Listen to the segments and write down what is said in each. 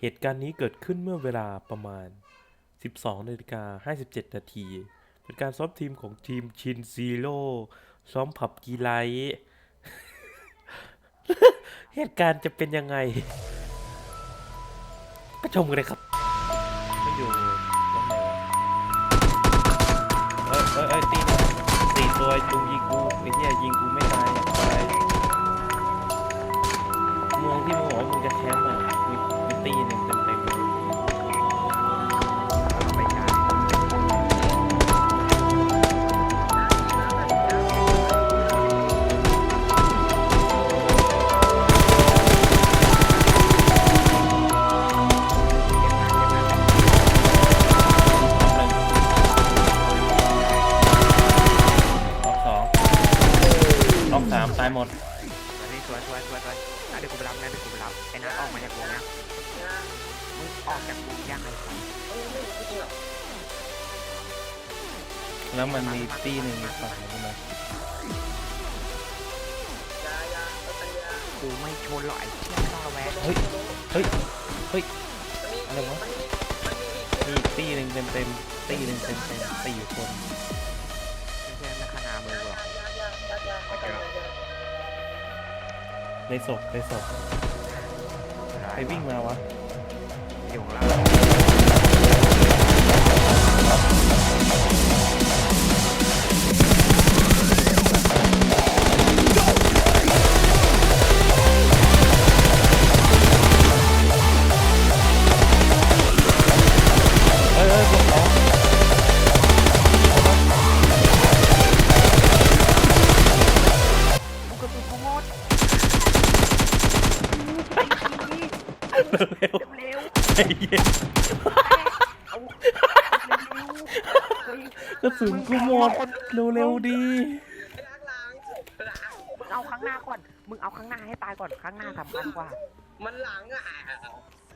เหตุการณ์นี้เกิดขึ้นเมื่อเวลาประมาณ 12นาฬิกา57 นาที เป็นการซ้อมทีมของทีมชินซีโร่ซ้อมผับกีไลเหตุการณ์จะเป็นยังไง ไปชมกันเลยครับ ตีหนึ่งเต็มเต็มๆไปกันล็อกสองล็อกสามตายหมด สวยสวยสวยสวยสวย อะเดี๋ยวกูไปรับนะเดี๋ยวกูไปรับไอ้นัทออกมาจากวงนะมึงออกจากวงยังไงสันแล้วมันมีตีหนึ่งอีกฝั่งหนึงนะกูไม่ชนหรอกไอ้เชี่ยไม่ต้องระแวงเฮ้ย เฮ้ย เฮ้ยอะไรวะมีอีกตีหนึ่งเต็มเต็มๆตีหนึ่งเต็มเต็มๆสี่คน ในศพในศพใครวิ่งมาวะ เร็วเร็วใจเย็นเอาเร็วกระสุนกูหมดเร็วเร็วๆดี มึงเอาข้างหน้าก่อน มึงเอาข้างหน้าให้ตายก่อนข้างหน้าสำคัญกว่า มันหลังอะ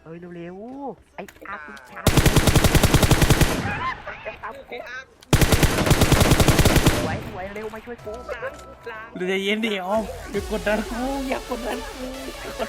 เฮ้ยเร็วๆไอ้อาคุณชาไอ้ตามไอ้อาร์สวยสวยเร็วมาช่วยกูหลังหลังใจเย็นดิออมอย่ากดดันกูอย่ากดดันกูไอ้คน